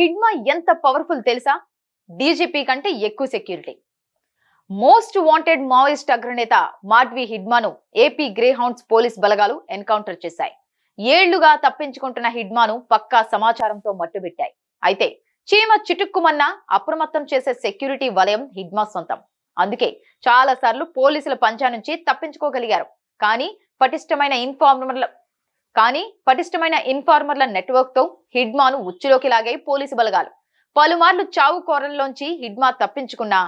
హిడ్మా ఎంత పవర్ఫుల్ తెలుసా? డీజీపీ కంటే ఎక్కువ సెక్యూరిటీ మోస్ట్ వాంటెడ్ మావోయిస్ట్ అగ్రనేత మాడ్వి హిడ్మాను ఏపీ గ్రేహౌండ్స్ పోలీస్ బలగాలు ఎన్కౌంటర్ చేశాయి. ఏళ్ళుగా తప్పించుకుంటున్న హిడ్మాను పక్కా సమాచారంతో మట్టుబెట్టాయి. అయితే చీమ చిటుక్కుమన్నా అప్రమత్తం చేసే సెక్యూరిటీ వలయం హిడ్మా సొంతం. అందుకే చాలా సార్లు పోలీసుల పంచా నుంచి తప్పించుకోగలిగారు. కానీ పటిష్టమైన ఇన్ఫార్మర్ల కానీ పటిష్టమైన ఇన్ఫార్మర్ల నెట్వర్క్తో హిడ్మాను ఉచ్చులోకి లాగాయి పోలీసు బలగాలు. పలుమార్లు చావు కోరల్లోంచి హిడ్మా తప్పించుకున్నా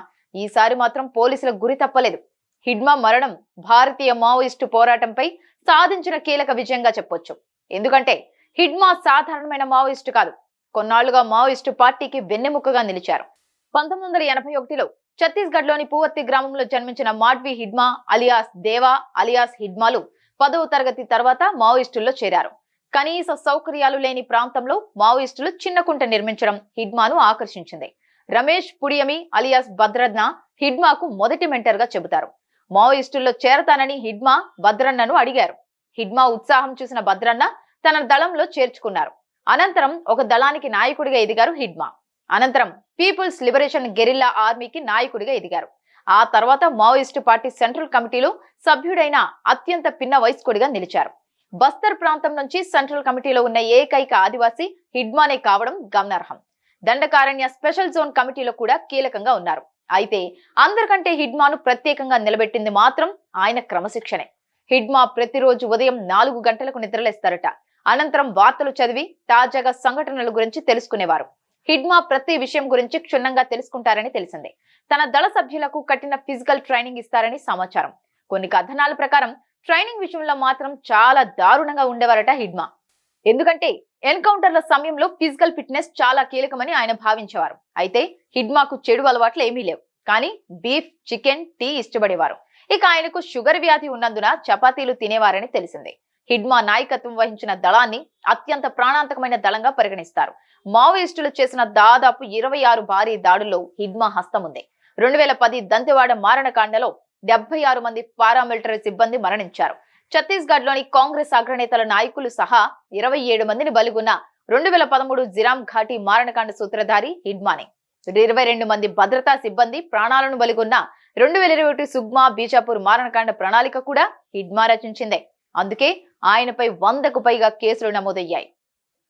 ఈసారి మాత్రం పోలీసుల గురి తప్పలేదు. హిడ్మా మరణం భారతీయ మావోయిస్టు పోరాటంపై సాధించిన కీలక విజయంగా చెప్పొచ్చు. ఎందుకంటే హిడ్మా సాధారణమైన మావోయిస్టు కాదు. కొన్నాళ్ళుగా మావోయిస్టు పార్టీకి వెన్నెముకగా నిలిచారు. పంతొమ్మిది వందల ఎనభై ఒకటిలో ఛత్తీస్గఢ్లోని పూవర్తి గ్రామంలో జన్మించిన మాడ్వి హిడ్మా అలియాస్ దేవా అలియాస్ హిడ్మాలు పదవ తరగతి తర్వాత మావోయిస్టుల్లో చేరారు. కనీస సౌకర్యాలు లేని ప్రాంతంలో మావోయిస్టులు చిన్నకుంట నిర్మించడం హిడ్మాను ఆకర్షించింది. రమేష్ పుడియమి అలియాస్ భద్రన్న హిడ్మాకు మొదటి మెంటర్గా చెబుతారు. మావోయిస్టుల్లో చేరతానని హిడ్మా భద్రన్నను అడిగారు. హిడ్మా ఉత్సాహం చూసిన భద్రన్న తన దళంలో చేర్చుకున్నారు. అనంతరం ఒక దళానికి నాయకుడిగా ఎదిగారు హిడ్మా. అనంతరం పీపుల్స్ లిబరేషన్ గెరిల్లా ఆర్మీకి నాయకుడిగా ఎదిగారు. ఆ తర్వాత మావోయిస్టు పార్టీ సెంట్రల్ కమిటీలో సభ్యుడైన అత్యంత పిన్న వయస్కుడిగా నిలిచారు. బస్తర్ ప్రాంతం నుంచి సెంట్రల్ కమిటీలో ఉన్న ఏకైక ఆదివాసీ హిడ్మానే కావడం గమనార్హం. దండకారణ్య స్పెషల్ జోన్ కమిటీలో కూడా కీలకంగా ఉన్నారు. అయితే అందరికంటే హిడ్మాను ప్రత్యేకంగా నిలబెట్టింది మాత్రం ఆయన క్రమశిక్షణే. హిడ్మా ప్రతిరోజు ఉదయం నాలుగు గంటలకు నిద్రలేస్తారట. అనంతరం వార్తలు చదివి తాజాగా సంఘటనల గురించి తెలుసుకునేవారు. హిడ్మా ప్రతి విషయం గురించి క్షుణ్ణంగా తెలుసుకుంటారని తెలిసిందే. తన దళ సభ్యులకు కఠిన ఫిజికల్ ట్రైనింగ్ ఇస్తారని సమాచారం. కొన్ని కథనాల ప్రకారం ట్రైనింగ్ విషయంలో మాత్రం చాలా దారుణంగా ఉండేవారట హిడ్మా ఎందుకంటే ఎన్కౌంటర్ల సమయంలో ఫిజికల్ ఫిట్నెస్ చాలా కీలకమని ఆయన భావించేవారు. అయితే హిడ్మాకు చెడు అలవాట్లు ఏమీ లేవు. కానీ బీఫ్ చికెన్ టీ ఇష్టపడేవారు. ఇక ఆయనకు షుగర్ వ్యాధి ఉన్నందున చపాతీలు తినేవారని తెలిసిందే. హిడ్మా నాయకత్వం వహించిన దళాన్ని అత్యంత ప్రాణాంతకమైన దళంగా పరిగణిస్తారు. మావోయిస్టులు చేసిన దాదాపు ఇరవై ఆరు భారీ దాడుల్లో హిడ్మా హస్తం ఉంది. రెండు వేల పది దంతెవాడ మారణకాండలో డెబ్బై ఆరు మంది పారామిలిటరీ సిబ్బంది మరణించారు. ఛత్తీస్గఢ్లోని కాంగ్రెస్ అగ్రనేతల నాయకులు సహా ఇరవై ఏడు మందిని బలిగొన్న రెండు వేల పదమూడు జిరామ్ ఘాటి మారణకాండ సూత్రధారి హిడ్మానే. ఇరవై రెండు మంది భద్రతా సిబ్బంది ప్రాణాలను బలిగొన్న రెండు వేల ఇరవై ఒకటి సుగ్మా బీజాపూర్ మారణకాండ ప్రణాళిక కూడా హిడ్మా రచించిందే. అందుకే ఆయనపై వందకు పైగా కేసులు నమోదయ్యాయి.